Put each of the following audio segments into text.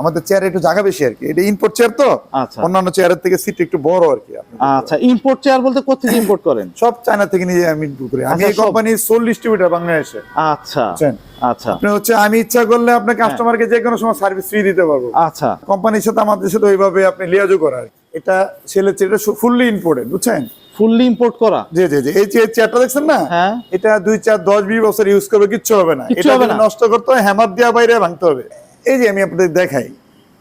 আমাদের চেয়ার একটু জায়গা বেশি আর কি। এটা ইম্পোর্ট চেয়ার তো? আচ্ছা। অন্যান্য চেয়ারের থেকে সিট একটু বড় আর কি আচ্ছা ইম্পোর্ট চেয়ার বলতে কোথেকে ইম্পোর্ট করেন? সব চায়না থেকে নিয়ে আমি import করি। আমি আচ্ছা, এই সব। কোম্পানির সোল ডিস্ট্রিবিউটার বাংলাদেশে। আচ্ছা আচ্ছা। আপনি হচ্ছে আমি ইচ্ছা করলে আপনার কাস্টমারকে যে কোনো সময় সার্ভিস ফ্রি দিতে পারব। আচ্ছা। কোম্পানির সাথে আমাদের সাথে ওইভাবে আপনি লিয়াজও করা এটা সেলের চেয়ার এটা ফুললি ইম্পোর্টেড বুঝছেন? ফুললি ইম্পোর্ট করা? জি জি জি। এই যে চেয়ারটা দেখছেন না? হ্যাঁ। এটা দুই চার দশ বিশ বছর ইউজ করবে কিচ্ছু হবে না। এটা? নষ্ট করতে হবে হ্যামার দেওয়া বাইরে ভাঙতে হবে। এই যে আমি আপনাদের দেখাই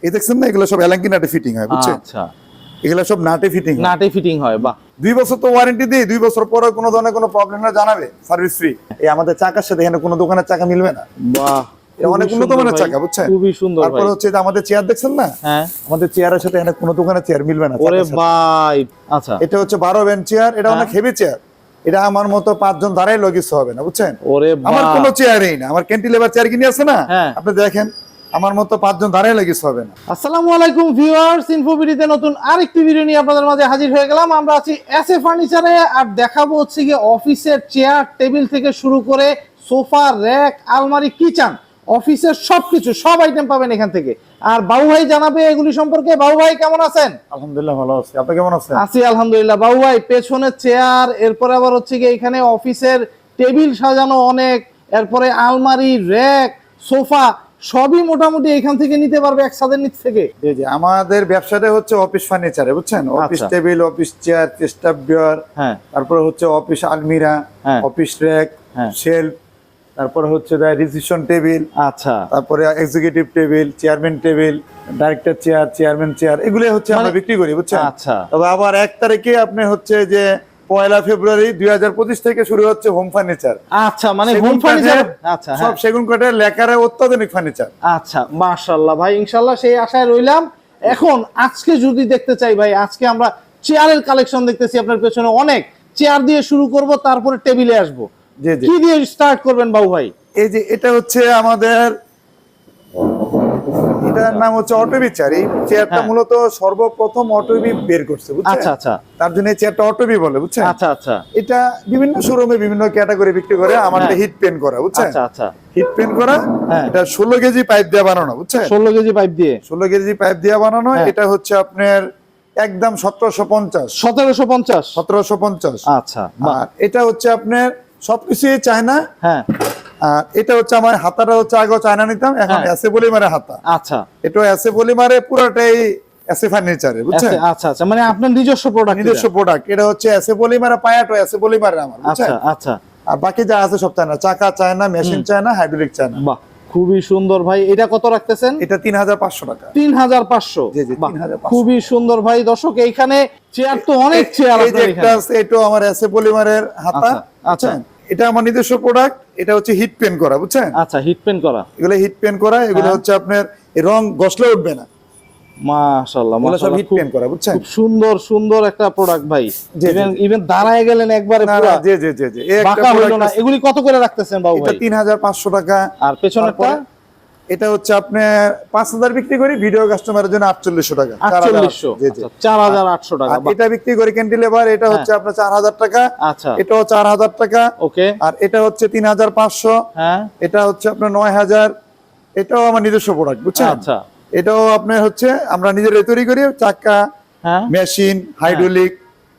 এই দেখছেন না এগুলো সব এলাঙ্কি নাটে ফিটিং হয় বুঝছেন? আচ্ছা। এগুলো সব নাটে ফিটিং নাটে ফিটিং হয় বাহ। দুই বছর তো ওয়ারেন্টি দিই দুই বছর পরে কোনো ধরনের কোনো প্রবলেম না জানাবে সার্ভিস ফ্রি এই আমাদের চাকার সাথে এখানে কোনো দোকানের চাকা মিলবে না। বাহ অনেক উন্নত মানের চাকা, বুঝছেন? খুবই সুন্দর ভাই। হচ্ছে আমাদের চেয়ার দেখছেন না? হ্যাঁ। আমাদের চেয়ারের সাথে এখানে কোনো দোকানের চেয়ার মিলবে না ওরে ভাই আচ্ছা। এটা হচ্ছে বেঞ্চ চেয়ার এটা হ্যাঁ। অনেক হেভি চেয়ার এটা আমার মতো পাঁচজন দাঁড়াই লগিস হবে না বুঝছেন? ওরে আমার কোনো চেয়ারই না আমার ক্যান্টিলেভার চেয়ার কিনে আছে না? হ্যাঁ। আপনি দেখেন আমার মতো পাঁচজন দাঁড়াই লগিস হবে না। আসসালামু আলাইকুম ভিউয়ার্স ইনফোবিডিতে নতুন আরেকটি ভিডিও নিয়ে আপনাদের মাঝে হাজির হয়ে গেলাম। আমরা আছি এস এ ফার্নিচারে আর দেখাবো হচ্ছে গিয়ে অফিসের চেয়ার টেবিল থেকে শুরু করে সোফা র্যাক আলমারি কিচেন অফিসের সবকিছু সব আইটেম পাবেন এখান থেকে। আর বাবু ভাই জানাবে এগুলি সম্পর্কে। বাবু ভাই কেমন আছেন? আলহামদুলিল্লাহ ভালো আছি। আপনি কেমন আছেন? আছি আলহামদুলিল্লাহ। বাবু ভাই পেছনে চেয়ার এরপরে আবার হচ্ছে গিয়ে এখানে অফিসের টেবিল সাজানো অনেক এরপরে আলমারি র্যাক সোফা সবই মোটামুটি এখান থেকে নিতে পারবে এক ছাদের নিচ থেকে। জি জি। আমাদের ব্যবসাটা হচ্ছে অফিস ফার্নিচারে বুঝছেন? অফিস। টেবিল অফিস চেয়ার বিয়ার হ্যাঁ। তারপরে হচ্ছে অফিস আলমিরা। Office rack. শেলফ তারপরে হচ্ছে রিসিপশন টেবিল আচ্ছা। তারপরে executive table chairman table director chair chairman chair এগুলো হচ্ছে আমরা মানে- বিক্রি করি বুঝছেন? আচ্ছা। তবে আবার এক তারিখে আপনি হচ্ছে যে পয়লা ফেব্রুয়ারি দুই হাজার পঁচিশ থেকে শুরু হচ্ছে হোম ফার্নিচার আচ্ছা মানে হোম ফার্নিচার আচ্ছা সব হ্যাঁ। সেগুন কাঠের লেকারে অত্যাধুনিক ফার্নিচার আচ্ছা মাশাআল্লাহ ভাই ইনশাল্লাহ সেই আশায় রইলাম। এখন আজকে যদি দেখতে চাই ভাই আজকে আমরা চেয়ারের কালেকশন দেখতেছি আপনার পেছনে অনেক। চেয়ার দিয়ে শুরু করব তারপরে টেবিলে আসব। কি দিয়ে স্টার্ট করবেন বাবু ভাই? এই যে এটা হচ্ছে আমাদের এটার নাম হচ্ছে অটোবি চেয়ার এই চেয়ারটা হ্যাঁ। মূলত সর্বপ্রথম অটোবি বের করছে বুঝছেন? আচ্ছা আচ্ছা। তার জন্য এই চেয়ারটা অটোবি বলে বুঝছেন? আচ্ছা আচ্ছা। এটা বিভিন্ন শোরুমে বিভিন্ন ক্যাটাগরি বিক্রি করে আমারটা হ্যাঁ। হিট পেন করা বুঝছেন? আচ্ছা আচ্ছা। হিট পেন করা হ্যাঁ। এটা ষোলো কেজি পাইপ দিয়ে বানানো বুঝছেন? ষোলো কেজি পাইপ দিয়ে? ষোলো কেজি পাইপ দিয়ে বানানো। এটা হচ্ছে আপনার একদম সতেরোশো পঞ্চাশ। সতেরোশো পঞ্চাশ? সতেরোশো পঞ্চাশ। আচ্ছা আর এটা হচ্ছে আপনার সবকিছুই চায়না। হ্যাঁ। আর এটা হচ্ছে আমার হাতাটা হচ্ছে আগে চায়না নিতাম এখন হ্যাঁ। এসে বলি মারে হাতা। আচ্ছা। এটা এসে বলি মারে পুরোটাই এসে ফার্নিচারে বুঝছেন? আচ্ছা আচ্ছা মানে আপনার নিজস্ব প্রোডাক্ট নিজস্ব প্রোডাক্ট এটা হচ্ছে এসে বলি মারে পায়াটো এসে বলি মারে আমার আচ্ছা আচ্ছা। আর বাকি যা আছে সব চায়না চাকা China machine China hydraulic China. বাহ খুবই সুন্দর ভাই। এটা কত রাখতেছেন? এটা তিন হাজার পাঁচশো টাকা। তিন হাজার পাঁচশো? জি, জি, বাহ, 3,500 খুবই সুন্দর ভাই। দর্শক এইখানে চেয়ার তো অনেক চেয়ার এটাও আমার এসে পলিমারের হাতা আচ্ছা, আচ্ছা। এটা আমার নিজস্ব প্রোডাক্ট এটা হচ্ছে হিট পেন করা বুঝছেন? আচ্ছা হিট পেন করা। এগুলো হিট পেন করা এগুলো হ্যাঁ। হচ্ছে আপনার রং গসলে উঠবে না। মাশাআল্লাহ সব হিট পেন করা বুঝছেন? খুব সুন্দর সুন্দর একটা প্রোডাক্ট ভাই। ইভেন ইভেন দাঁড়ায় গেলেন একবারে পুরো। জি জি জি জি। একটা বাঁকা হইল product না। এগুলি কত করে রাখতেছেন বাবু ভাই? টাকা। আর পেছনেরটা? এটা হচ্ছে আপনার পাঁচ হাজার বিক্রি করি ভিডিও কাস্টমারের জন্য আটচল্লিশশো টাকা। 4800 জি জি। চার হাজার আটশো টাকা এটা বিক্রি করি ক্যান্টিলেভার এটা হচ্ছে আপনার চার হাজার টাকা। আচ্ছা। এটাও চার হাজার টাকা। ওকে। আর এটা হচ্ছে তিন হাজার পাঁচশো। হ্যাঁ। এটা হচ্ছে আপনার নয় হাজার। এটাও আমার নিজস্ব প্রোডাক্ট বুঝছেন? আচ্ছা। এটাও আপনার হচ্ছে আমরা নিজেরাই তৈরি করি চাকা হ্যাঁ। মেশিন হাইড্রোলিক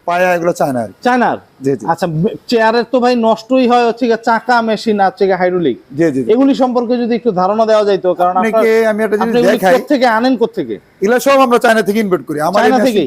পায়া এগুলো চায়না চায়নার জি জি। আচ্ছা চেয়ারের তো ভাই নষ্টই হয় হচ্ছে চাকা মেশিন আর হচ্ছে হাইড্রোলিক জি। এগুলি সম্পর্কে যদি একটু ধারণা দেওয়া যাইতো কারণ আপনাকে আমি একটা জিনিস দেখাই। কোত্থেকে আনেন কোত্থেকে? এগুলো সব আমরা চায়না থেকে ইনভেট করি। আমার চায়না থেকেই?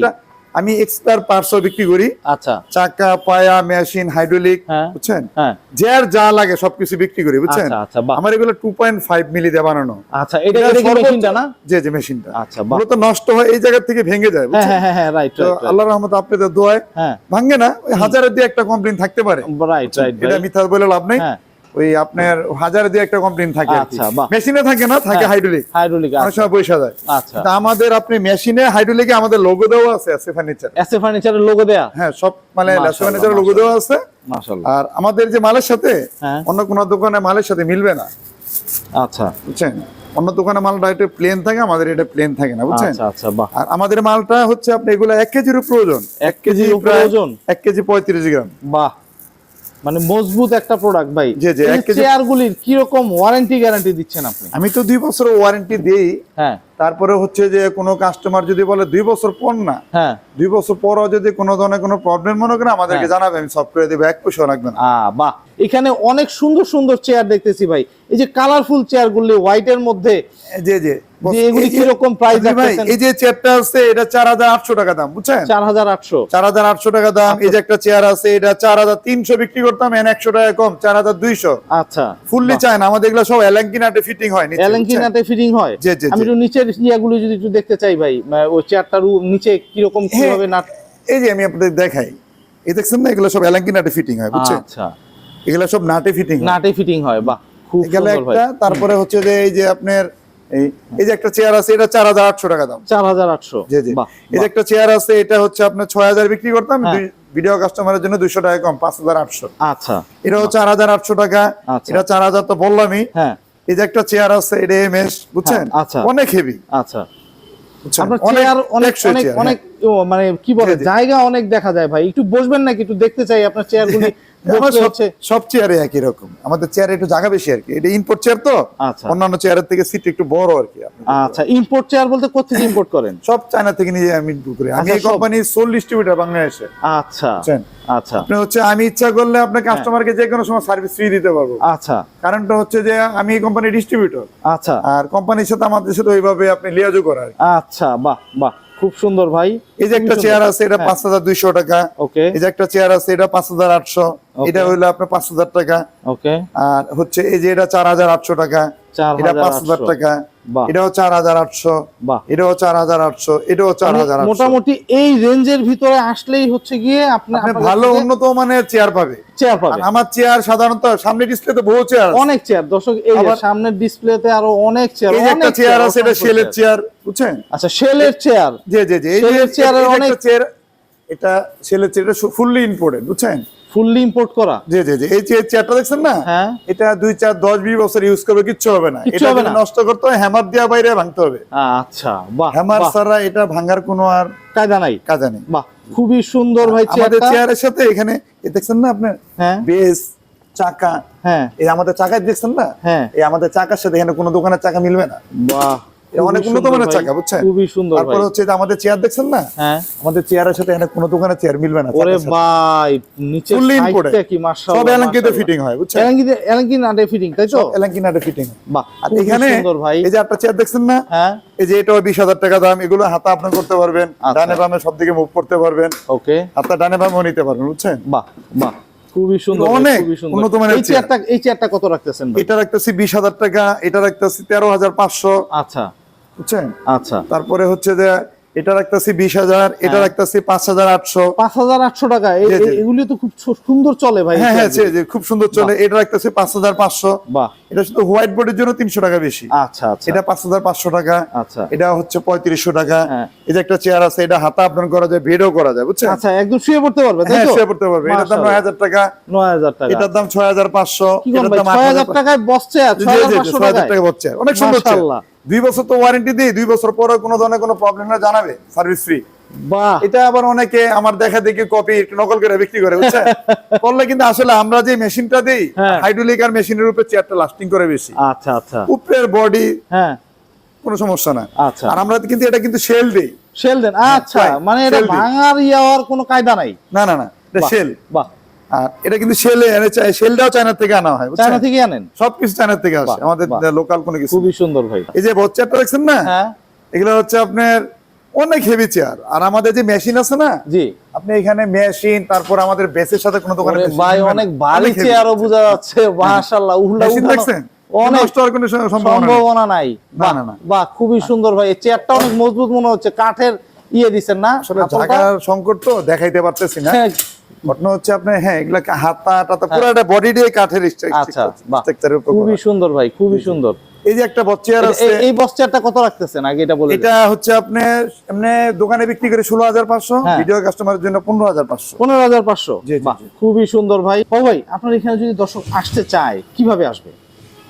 আমি এক্সপায়ার পার্টসও বিক্রি করি। আচ্ছা। চাকা পায়া মেশিন হাইড্রোলিক হ্যাঁ। বুঝছেন? হ্যাঁ। যার যা লাগে সবকিছু বিক্রি করি বুঝছেন? আচ্ছা আচ্ছা আমার এগুলো টু পয়েন্ট ফাইভ মিলি দিয়ে বানানো। আচ্ছা এটা মেশিনটা না? যে যে মেশিনটা আচ্ছা মূলত নষ্ট হয় এই জায়গা থেকে ভেঙে যায় হ্যাঁ বুঝছেন? হ্যাঁ হ্যাঁ রাইট তো রাইট আল্লাহ রহমত আপনাদের দোয়ায় হ্যাঁ। ভাঙে না ওই হাজারের দিয়ে একটা কমপ্লেন থাকতে পারে। রাইট রাইট এটা মিথ্যা বলে লাভ নেই। হ্যাঁ। ওই আপনার হাজারে দিয়ে একটা কমপ্লেন থাকে কি। আচ্ছা। মেশিনে থাকে না থাকে হ্যাঁ। হাইড্রোলিক হাইড্রোলিক অনেক সময় পয়সা যায় আচ্ছা। আমাদের আপনি মেশিনে হাইড্রোলিকে আমাদের লোগো দেওয়া আছে ফার্নিচার ফার্নিচারের লোগো দেয়া? হ্যাঁ সব মানে ফার্নিচারের লোগো দেওয়া আছে। মাশাআল্লাহ। আর আমাদের যে মালের সাথে হ্যাঁ। অন্য কোন দোকানে মালের সাথে মিলবে না। আচ্ছা। বুঝছেন? অন্য দোকানে মালটা একটু প্লেন থাকে আমাদের এটা প্লেন থাকে না বুঝছেন? আচ্ছা আচ্ছা বাহ। আর আমাদের মালটা হচ্ছে আপনি এগুলো এক কেজির প্রয়োজন। এক কেজি উপরে প্রায় এক কেজি পঁয়ত্রিশ গ্রাম। বাহ মানে মজবুত একটা প্রোডাক্ট ভাই। জি, জি, চেয়ারগুলির কেজি- চেয়ার গুলির কি রকম ওয়ারেন্টি গ্যারান্টি দিচ্ছেন আপনি? আমি তো দুই বছর ওয়ারেন্টি দেই হ্যাঁ। তারপরে হচ্ছে যে কোনো কাস্টমার যদি বলে দুই বছর পর না হ্যাঁ। দুই বছর পরও যদি কোনো ধরনের কোনো প্রবলেম মনে করে আমাদেরকে হ্যাঁ। জানাবে আমি করে দেবো এক পয়সা লাগবে না। বাহ। এখানে অনেক সুন্দর সুন্দর চেয়ার দেখতেছি ভাই। এই যে কালারফুল চেয়ার গুলি হোয়াইট এর মধ্যে এগুলি প্রাইস এই যে চেয়ারটা আছে এটা হাজার আটশো টাকা দাম বুঝছেন? টাকা এই যে একটা চেয়ার আছে এটা চার হাজার তিনশো বিক্রি করতাম এন একশো টাকা কম চার হাজার দুইশো। আচ্ছা। ফুললি চায় না আমাদের এগুলো সব ফিটিং হয় নিচে? ফিটিং হয়? জি, জি, আমি জি। একটু নিচের ইয়াগুলো যদি একটু দেখতে চাই ভাই ওই চেয়ারটার নিচে কীরকম হ্যাঁ। কীভাবে এই যে আমি আপনাদের দেখাই এই দেখছেন না এগুলো সব এলাঙ্কিনাটে ফিটিং হয় বুঝছেন? আচ্ছা। এগুলো সব নাটে ফিটিং নাটে ফিটিং হয় বাহ খুব সুন্দর একটা তারপরে হচ্ছে যে এই যে আপনার এই যে একটা চেয়ার আছে এটা চার হাজার আটশো টাকা দাম। চার হাজার আটশো জি জি। এই যে একটা চেয়ার আছে এটা হচ্ছে আপনার ছয় হাজার বিক্রি করতাম হ্যাঁ। ভিডিও কাস্টমারের জন্য দুইশো টাকা কম পাঁচ হাজার আটশো। আচ্ছা। এটাও চার হাজার আটশো টাকা আচ্ছা। এটা চার হাজার তো বললামই। হ্যাঁ। এই যে একটা চেয়ার আছে এটা এমএস বুঝছেন? আচ্ছা। অনেক হেভি আচ্ছা। অনেক চেয়ার অনেক ও, মানে কি বলে। জায়গা অনেক দেখা যায় ভাই। একটু বসবেন নাকি? একটু দেখতে চাই আপনার চেয়ারগুলি হ্যাঁ। সব- চেয়ারে একই রকম। আমাদের চেয়ারে একটু জায়গা বেশি আর কি এটা ইম্পোর্ট চেয়ার তো? আচ্ছা। অন্যান্য চেয়ারের থেকে সিট একটু বড় আর কি আচ্ছা ইম্পোর্ট চেয়ার বলতে কোথেকে ইম্পোর্ট করেন? সব চায়না থেকে নিয়ে আমি ইম্পোর্ট করি। আমি আচ্ছা, এই। কোম্পানির সোল ডিস্ট্রিবিউটর বাংলাদেশে। আচ্ছা আচ্ছা। আপনি হচ্ছে আমি ইচ্ছা করলে আপনার কাস্টমারকে যে কোনো সময় সার্ভিস ফ্রি দিতে পারব। আচ্ছা। কারণটা হচ্ছে যে আমি এই কোম্পানির ডিস্ট্রিবিউটর আচ্ছা। আর কোম্পানির সাথে আমাদের সাথে ওইভাবে আপনি লিয়াজো করার আচ্ছা বাহ বাহ। খুব সুন্দর ভাই। এই যে একটা চেয়ার আছে এটা পাঁচ হাজার দুইশো টাকা। ওকে। এই যে একটা চেয়ার আছে এটা পাঁচ হাজার আটশো। এটা হইল আপনার পাঁচ হাজার টাকা। ওকে। আর হচ্ছে এই যে এটা চার হাজার আটশো টাকা। চার এটা হাজার পাঁচ হাজার টাকা। এটাও চার হাজার আটশো এটাও চার হাজার আটশো এটাও চার মানে হাজার মোটামুটি এই রেঞ্জের ভিতরে আসলেই হচ্ছে গিয়ে আপনি আপনি ভালো উন্নত মানের চেয়ার পাবে। চেয়ার পাবেন আমার চেয়ার সাধারণত সামনে ডিসপ্লেতে বহু চেয়ার অনেক চেয়ার। দর্শক এই সামনের ডিসপ্লেতে আরও অনেক চেয়ার এই একটা চেয়ার আছে এটা শেলের চেয়ার। বুঝছেন? আচ্ছা শেলের চেয়ার। জি জি জি এই চেয়ারের অনেক- চেয়ার এটা শেলের চেয়ার ফুললি ইম্পোর্টেড বুঝছেন? ফুললি ইম্পোর্ট করা? জি জি জি। এই যে চেয়ারটা দেখছেন না? হ্যাঁ। এটা দুই চার দশ বিশ বছর ইউজ করবে কিচ্ছু হবে না। এটা হবে। নষ্ট করতে হয় হ্যামার বাইরে ভাঙতে হবে। আচ্ছা বাহ হ্যামার ছাড়া এটা ভাঙার কোনো আর কায়দা নাই। কাজে নেই। বাহ খুবই সুন্দর ভাই আমাদের চেয়ারের সাথে এখানে এ দেখছেন না আপনার? হ্যাঁ। বেস চাকা। হ্যাঁ। এই আমাদের চাকা দেখছেন না? হ্যাঁ। এই আমাদের চাকার সাথে এখানে কোনো দোকানের চাকা মিলবে না। বাহ অনেক উন্নত মানের চাকা, বুঝছেন? খুবই সুন্দর তারপরে হচ্ছে যে আমাদের চেয়ার দেখছেন না? হ্যাঁ। আমাদের চেয়ারের সাথে এখানে কোনো দোকানের চেয়ার মিলবে না ওরে ভাই নিচে imported। কি মাশাআল্লাহ সব এলাঙ্কিতে ফিটিং হয় বুঝছেন? এলাঙ্কিতে এলাঙ্কি নাটে ফিটিং তাই তো? এলাঙ্কিনাটে ফিটিং বাহ আর এখানে সুন্দর ভাই। এই যে একটা চেয়ার দেখছেন না? হ্যাঁ। এই যে এটাও বিশ হাজার টাকা দাম এগুলো হাতা আপনার করতে পারবেন আচ্ছা। ডানে বামে সব দিকে মুভ করতে পারবেন। ওকে। হাতটা ডানে বামেও নিতে পারবেন বুঝছেন? বাহ বাহ খুবই সুন্দর অনেক উন্নত মানের এই চেয়ারটা এই চেয়ারটা কত রাখতেছেন ভাই? এটা রাখতেছি বিশ হাজার টাকা এটা রাখতেছি তেরো হাজার পাঁচশো। আচ্ছা। বুঝছেন? আচ্ছা। তারপরে হচ্ছে যে এটা রাখতেছি বিশ হাজার এটা হ্যাঁ। রাখতেছি পাঁচ হাজার আটশো। পাঁচ হাজার আটশো টাকা। এগুলি তো খুব সুন্দর চলে ভাই। হ্যাঁ হ্যাঁ খুব সুন্দর চলে। এটা রাখতেছি পাঁচ হাজার পাঁচশো। বাহ। এটা শুধু হোয়াইট বোর্ডের জন্য তিনশো টাকা বেশি। আচ্ছা আচ্ছা। এটা পাঁচ হাজার পাঁচশো টাকা। আচ্ছা। এটা হচ্ছে পঁয়ত্রিশশো টাকা। হ্যাঁ। এই যে একটা চেয়ার আছে এটা হাতা আপনার করা যায় বেডও করা যায় বুঝছেন? আচ্ছা একদম শুয়ে পড়তে পারবে হ্যাঁ শুয়ে পড়তে পারবে এটার দাম নয় হাজার টাকা। নয় হাজার টাকা। এটার দাম ছয় হাজার পাঁচশো। এটার দাম ছয় হাজার টাকায় বসছে ছয় হাজার টাকা হচ্ছে অনেক সুন্দর। দুই বছর তো ওয়ারেন্টি দিই দুই বছর পরে কোনো ধরনের কোনো প্রবলেম না জানাবে সার্ভিস ফ্রি বাহ। এটা আবার অনেকে আমার দেখা দেখি কপি নকল করে বিক্রি করে বুঝছেন? করলে কিন্তু আসলে আমরা যে মেশিনটা দিই হ্যাঁ। হাইড্রোলিক আর মেশিনের উপরে চেয়ারটা লাস্টিং করে বেশি। আচ্ছা আচ্ছা। উপরের বডি হ্যাঁ। কোনো সমস্যা না। আচ্ছা। আর আমরা কিন্তু এটা কিন্তু শেল দিই। শেল দেন। আচ্ছা মানে এটা ভাঙার ইয়ে হওয়ার কোনো কায়দা নাই? না না না এটা শেল বাহ। আর এটা কিন্তু শেলে শেলটাও চায়না থেকে আনা হয় চায়না থেকে আনেন। সবকিছু চায়না থেকে আসে আমাদের লোকাল কোনো কিছু খুবই সুন্দর ভাই। এই যে বচ্চারটা দেখছেন না? হ্যাঁ। এগুলো হচ্ছে আপনার অনেক হেভি চেয়ার আর আমাদের যে মেশিন আছে না জি। আপনি এখানে মেশিন তারপর আমাদের বেসের সাথে কোনো দোকানে ভাই অনেক ভারী চেয়ারও বোঝা যাচ্ছে মাশাআল্লাহ উহলা মেশিন দেখছেন? অনেক কোনো সম্ভাবনা নাই। না, না, না। বাহ খুবই সুন্দর ভাই। চেয়ারটা অনেক মজবুত মনে হচ্ছে কাঠের ইয়ে দিছেন না? আসলে জায়গার সংকট তো দেখাইতে পারতেছি না। হ্যাঁ, ঘটনা হচ্ছে আপনার হ্যাঁ এগুলা হাতা টাতা বডি দিয়ে কাঠের আচ্ছা খুবই সুন্দর ভাই খুবই সুন্দর। এই যে একটা বচ্চার আছে। এই- কত রাখতেছেন? আগে এটা বলে এটা হচ্ছে আপনার এমনি দোকানে বিক্রি করে ষোলো হাজার পাঁচশো হ্যাঁ। ভিডিও কাস্টমারের জন্য পনেরো হাজার পাঁচশো। পনেরো হাজার পাঁচশো? জি, জি, বাহ জি। খুবই সুন্দর ভাই। ও ভাই আপনার এখানে যদি দর্শক আসতে চায় কীভাবে আসবে?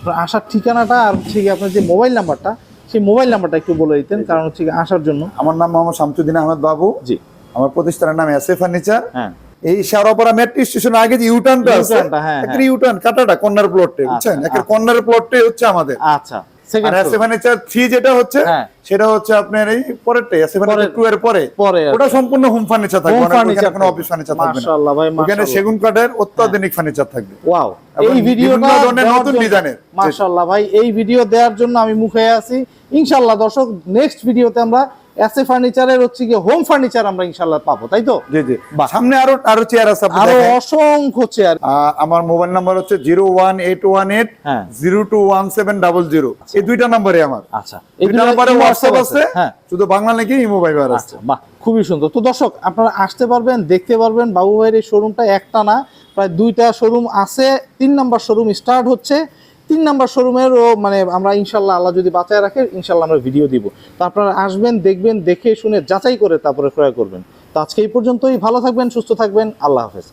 আপনার আসার ঠিকানাটা আর হচ্ছে কি আপনার যে মোবাইল নাম্বারটা সেই মোবাইল নাম্বারটা একটু বলে দিতেন কারণ হচ্ছে আসার জন্য। আমার নাম মোহাম্মদ শামসুদ্দিন আহমেদ বাবু। জি। আমার প্রতিষ্ঠানের নাম এস এ ফার্নিচার। হ্যাঁ। এই শাহরাপাড়া মেট্রো স্টেশন আগে যে ইউটার্নটা আছে হ্যাঁ, একটা ইউটার্ন কাটাটা কর্নার প্লটে বুঝছেন? আচ্ছা, একটা আচ্ছা। কর্নার প্লটে হচ্ছে আমাদের। আচ্ছা আর যেটা হচ্ছে হ্যাঁ। সেটা হচ্ছে আপনার এই পরেরটাই এর পরে। পরে ওটা সম্পূর্ণ হোম ফার্নিচার থাকবে Home ওখানে- কোনো অফিস ফার্নিচার থাকবে না। মাশাআল্লাহ ভাই, ওখানে সেগুন কাঠের অত্যাধুনিক ফার্নিচার থাকবে। ওয়াও এই ভিডিওটা নতুন ডিজাইনের। মাশাআল্লাহ ভাই এই ভিডিও দেওয়ার জন্য আমি মুখে আছি। ইনশাআল্লাহ দর্শক নেক্সট ভিডিওতে আমরা এসএ ফার্নিচারের হচ্ছে কি হোম ফার্নিচার আমরা ইনশাআল্লাহ পাবো তাই তো? জি জি। সামনে আরও আরও চেয়ার আছে আরও অসংখ্য চেয়ার আমার মোবাইল নাম্বার হচ্ছে হ্যাঁ। জিরো এই দুইটা নাম্বারে আমার। আচ্ছা। এই দুইটা নাম্বারে WhatsApp আছে। হ্যাঁ। শুধু বাংলা নাকি ইমো ভাইবার আছে। আচ্ছা বাহ খুবই সুন্দর। তো দর্শক আপনারা আসতে পারবেন দেখতে পারবেন বাবু ভাইয়ের এই শোরুমটা একটা না প্রায় দুইটা শোরুম আছে। তিন নাম্বার শোরুম স্টার্ট হচ্ছে। তিন নাম্বার শোরুমেরও মানে আমরা ইনশাল্লাহ আল্লাহ যদি বাঁচায় রাখে, ইনশাল্লাহ আমরা ভিডিও দিব। তো আপনারা আসবেন, দেখবেন, দেখে শুনে যাচাই করে তারপরে ক্রয় করবেন। তো আজকে এই পর্যন্তই। ভালো থাকবেন, সুস্থ থাকবেন। আল্লাহ হাফেজ।